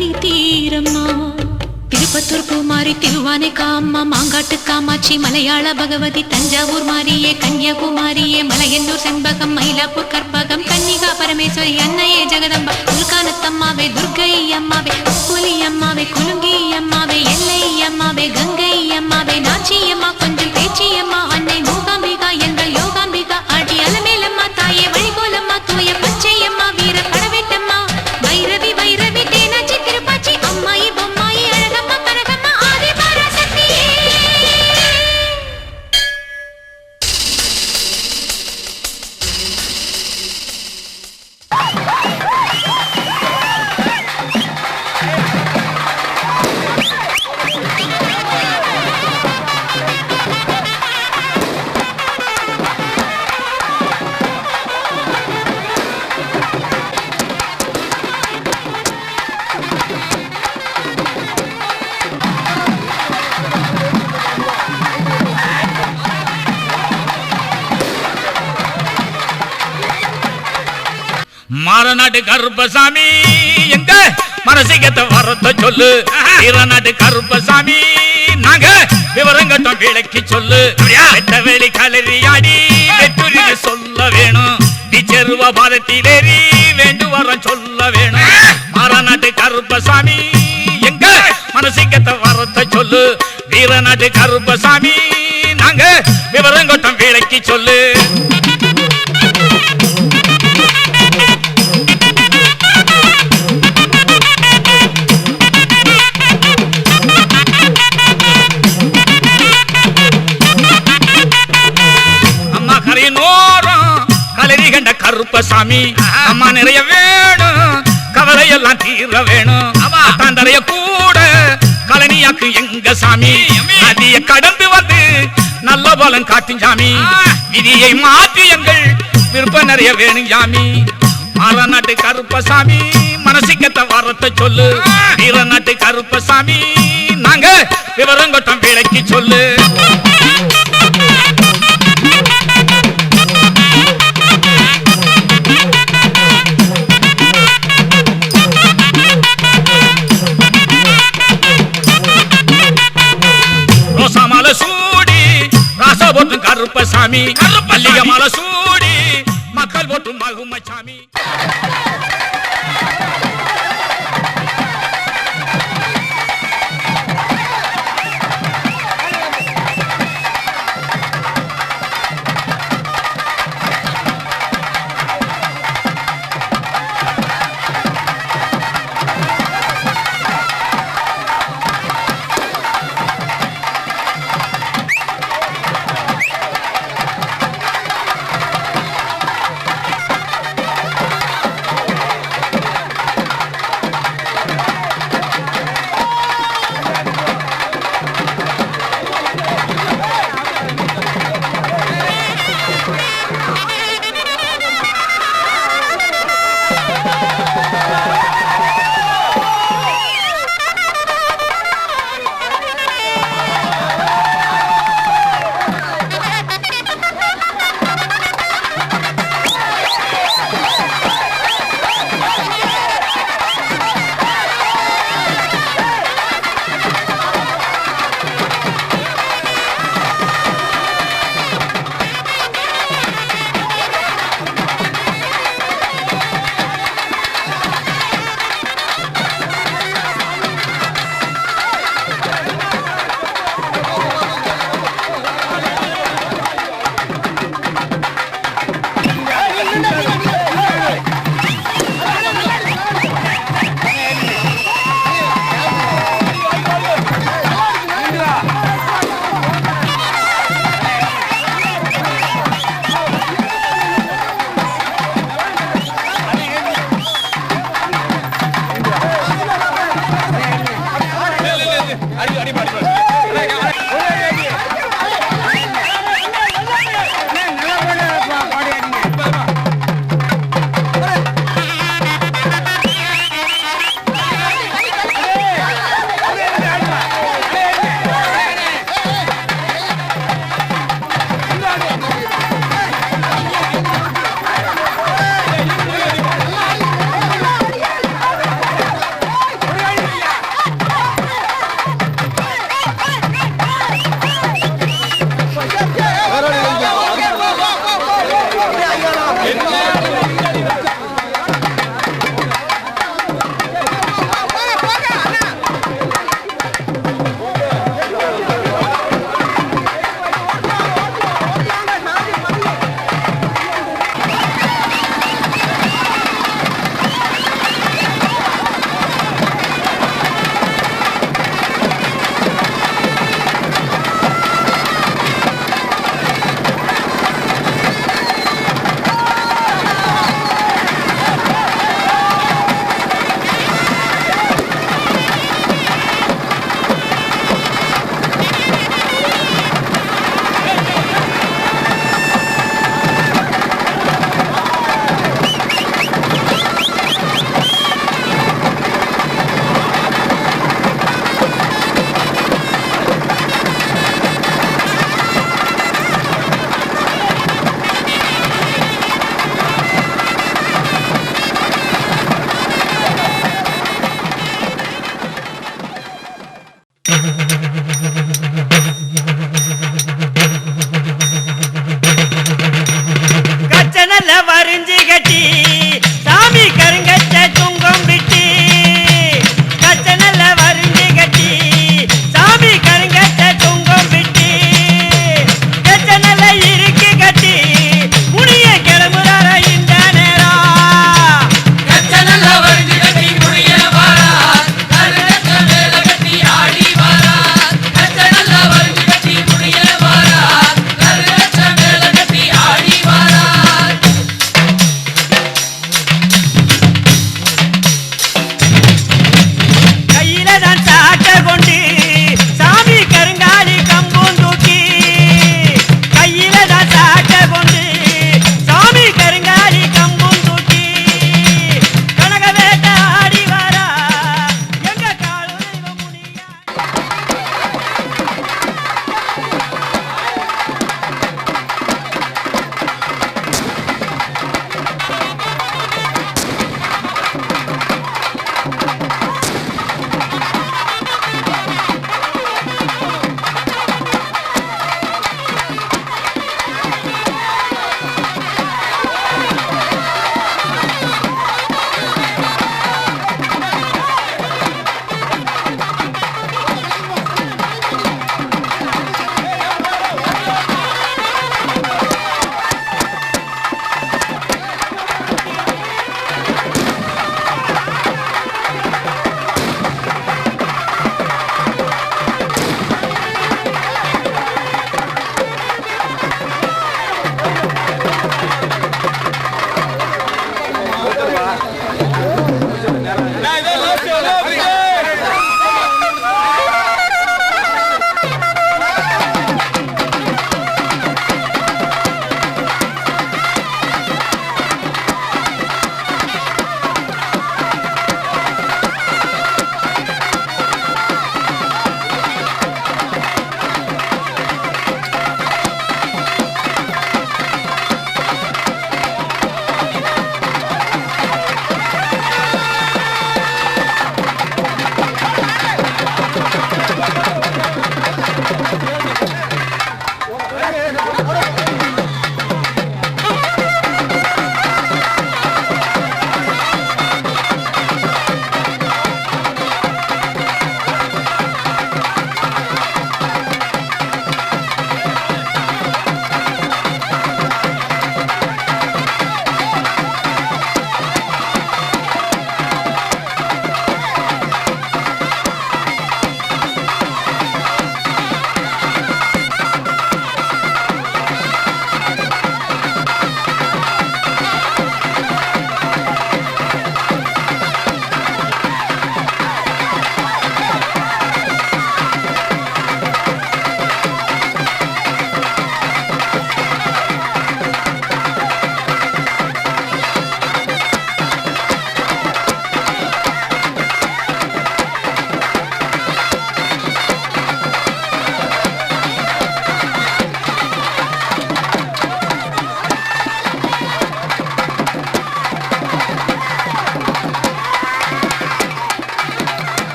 வழி தீரம்மா. திருப்பத்தூர் பூமாரி திருவானை காம்மா மாங்காட்டு காமாட்சி மலையாள பகவதி தஞ்சாவூர் மாரியே கன்னியாகுமாரியே மலையன்னூர் செண்பகம் மயிலாப்பூர் கற்பகம் கன்னிகா பரமேஸ்வரி அன்னையே ஜெகதம்பா துர்கானத்தம்மாவே துர்கை அம்மாவே புலி அம்மாவே குலுங்கி அம்மாவே எல்லை அம்மாவே கங்கை அம்மாவே நாச்சி அம்மா கொஞ்சம் பேச்சி அம்மா மாரநாட்டு கருப்பசாமி. எங்க? மனசிகத்த வரத்த சொல்லு. வீரநாட்டு கருப்பசாமி. நாங்க விவரங்கட்டம் விளக்கி சொல்லு. வெட்ட வெளி கலரியாடி வெட்டுரி சொல்ல வேணும். விச்சருவ பாதத்திலேறி வேண்டு வரம் சொல்ல வேணும். மாரநாட்டு கருப்பசாமி. எங்க? மனசிகத்த வரத்த சொல்லு. வீரநாட்டு கருப்பசாமி. நாங்க விவரங்கட்டம் விளக்கி சொல்லு. கருப்பசாமி அம்மா நிறைய வேணும். கவலையெல்லாம் தீர வேணும். தாண்டறைய கூட கலனியாக்கு எங்க சாமி? நதிய கடந்து வந்து நல்ல பலன் காட்டும் சாமி. விதியை மாற்றி எங்கள் விருப்பம் நிறைய வேணும் சாமி மாறநாட்டு கருப்பசாமி மனசிக்கத்த வரத்தை சொல்லு. வீரநாட்டு கருப்பசாமி நாங்க விவரங்கொட்டம் விளக்கி சொல்லு. போட்டும் கருப்பசாமி. மல்லிகை மாலை சூடி மக்கள் போட்டும் மகுமச்சாமி.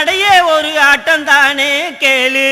நடையே ஒரு ஆட்டம் தானே கேளு.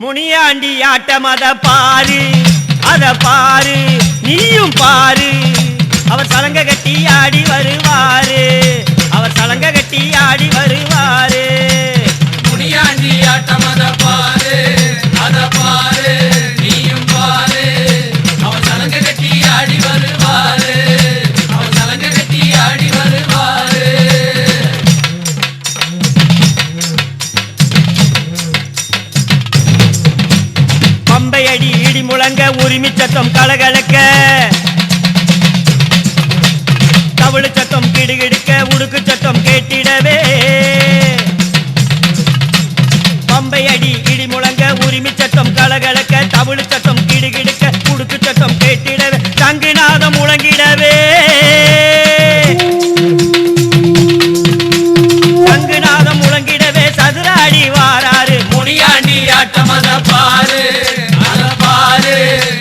முனியாண்டி ஆட்டம் அத பாரு அத பாரு நீயும் பாரு. அவர் சலங்க கட்டி ஆடி வருவாரு அவர் சலங்க கட்டி ஆடி வருவாரு. முழங்க உரிமை சத்தம் கலகலக்க. தவிழு சத்தம் கிடுகிடுக்க உடுக்கு சத்தம் கேட்டிடவே. பம்பை அடி இடி முழங்க உரிமை சத்தம் கலகலக்க தவிழு சத்தம் கிடுகிடுக்க உடுக்கு சத்தம் கேட்டிடவே. தங்குநாதம் முழங்கிடவே. தங்குநாதம் முழங்கிடவே சதுராடி வாராறு. முனியாண்டி ஆட்டமத பாரு பாரு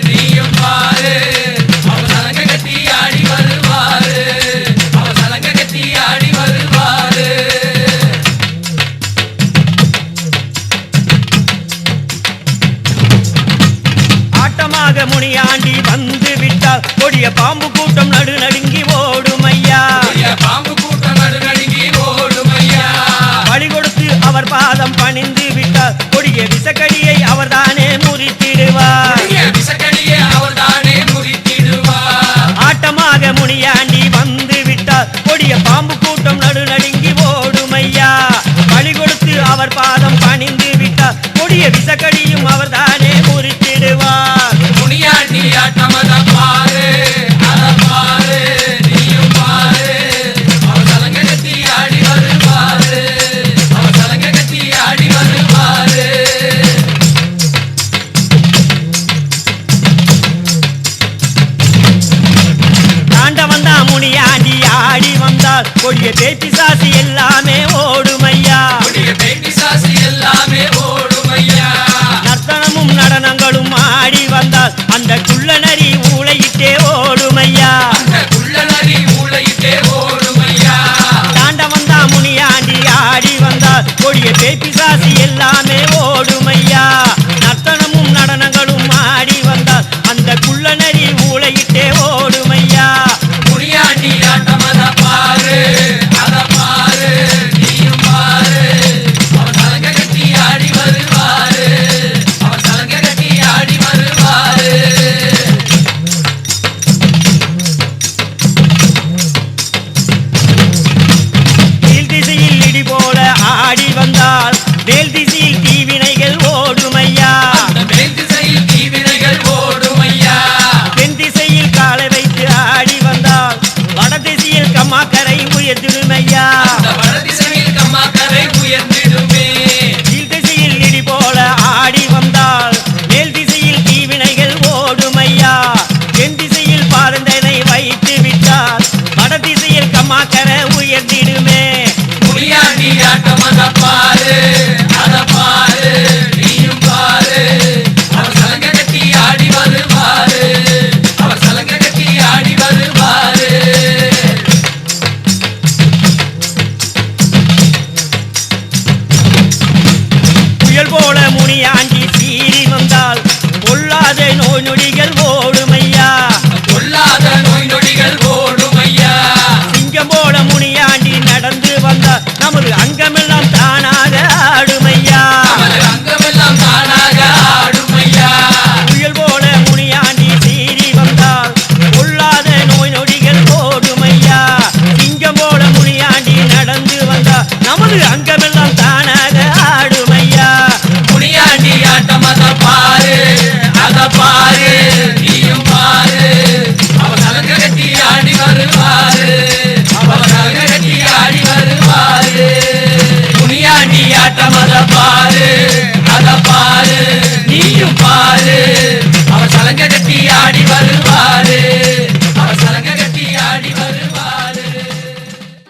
நீயும் பாரு.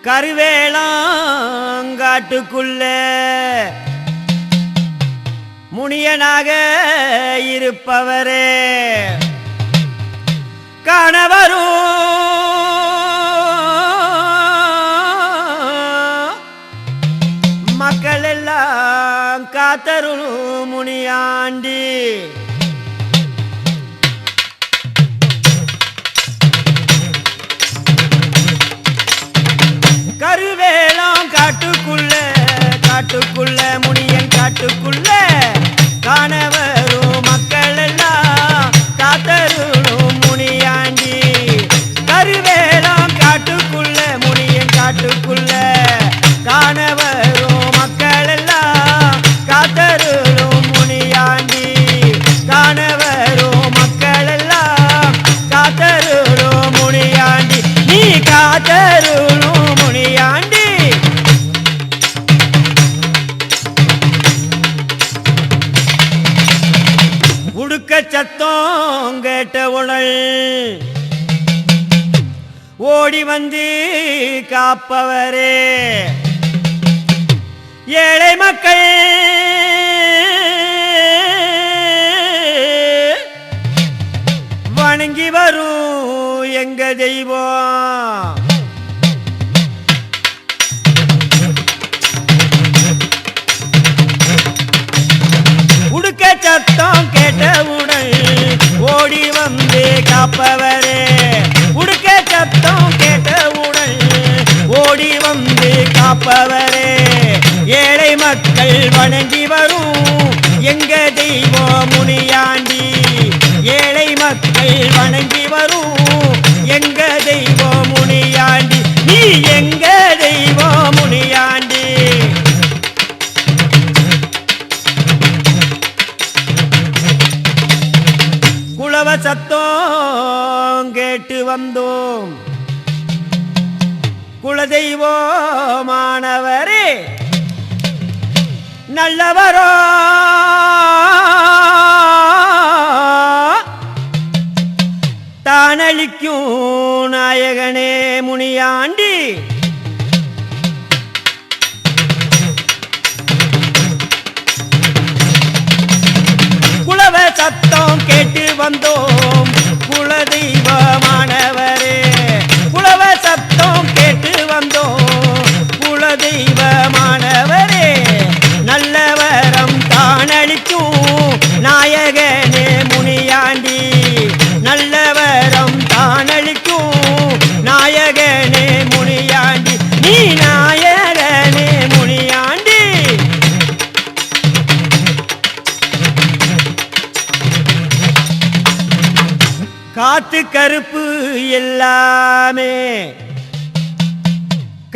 கருவேளாங்காட்டுக்குள்ளே முனியனாக இருப்பவரே. கணவரும் மக்கள் எல்லாம் காத்தருளும் முனியாண்டி. காட்டுக்குள்ள முனியன் காட்டுக்குள்ள காணவரும் மக்கள் காப்பவரே. ஏழை மக்கள் வணங்கி வரும் எங்க தெய்வம். உடுக்க சத்தம் கேட்டவுடன் ஓடி வந்தே காப்பவர். காப்பவரே ஏழை மக்கள் வணங்கி வரும். எங்க தெய்வம் முனியாண்டி. ஏழை மக்கள் வணங்கி வரும். எங்க தெய்வம் முனியாண்டி. நீ எங்க தெய்வம் நல்லவரோ? தானளிக்கும் நாயகனே முனியாண்டி. குலவ சத்தம் கேட்டு வந்தோம். குலதெய்வமானவரே.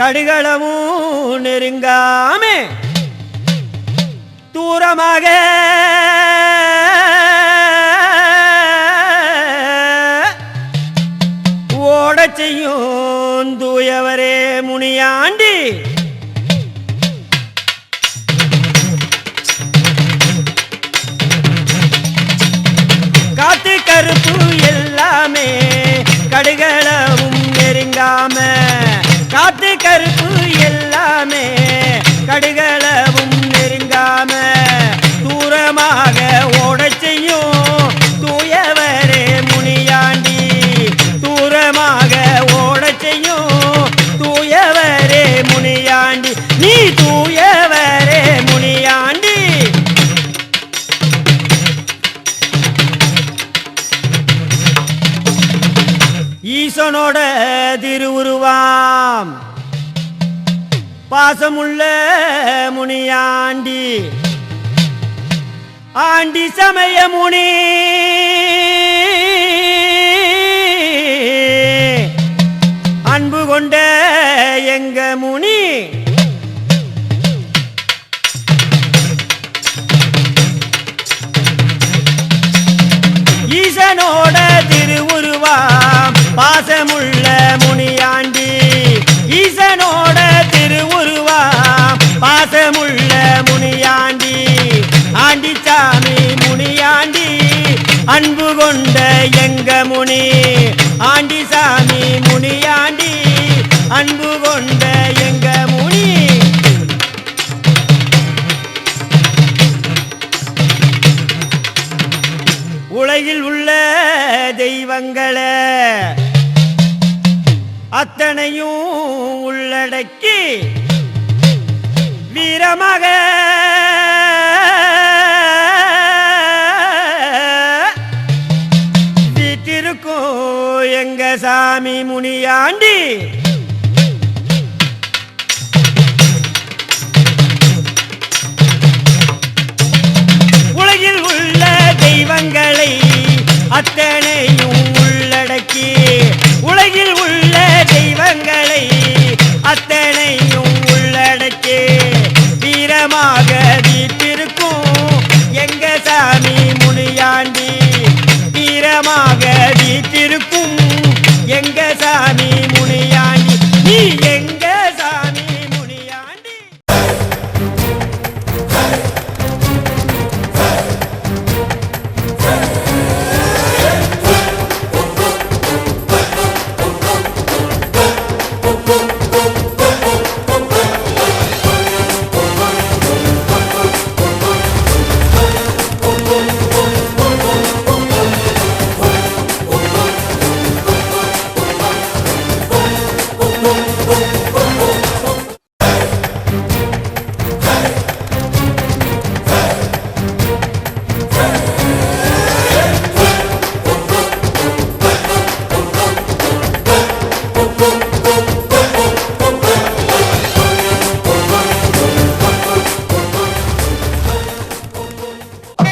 கடுகளவும் நெருங்காமே. தூரமாக ஈசனோட திருவுருவாம். பாசமுள்ள முனியாண்டி. ஆண்டி சமய முனி. அன்பு கொண்ட எங்க முனி. ஈசனோட திருவுருவாம். பாசமுள்ள முனியாண்டி ஈசனோட திருவுருவாம் பாசமுள்ள முனியாண்டி ஆண்டிச்சாமி முனியாண்டி அன்பு கொண்ட எங்க முனி ஆண்டிசாமி முனியாண்டி அன்பு கொண்ட விளக்கி வீரமாக. வீட்டிற்கும் எங்க சாமி முனியாண்டி. உலகில் உள்ள தெய்வங்களை அத்தனையும் உள்ளடக்கி உலகில் உள்ள தெய்வங்களை அத்தனையும் உள்ளடக்கி வீரமாக வீட்டிருக்கும் எங்க சாமி முனியாண்டி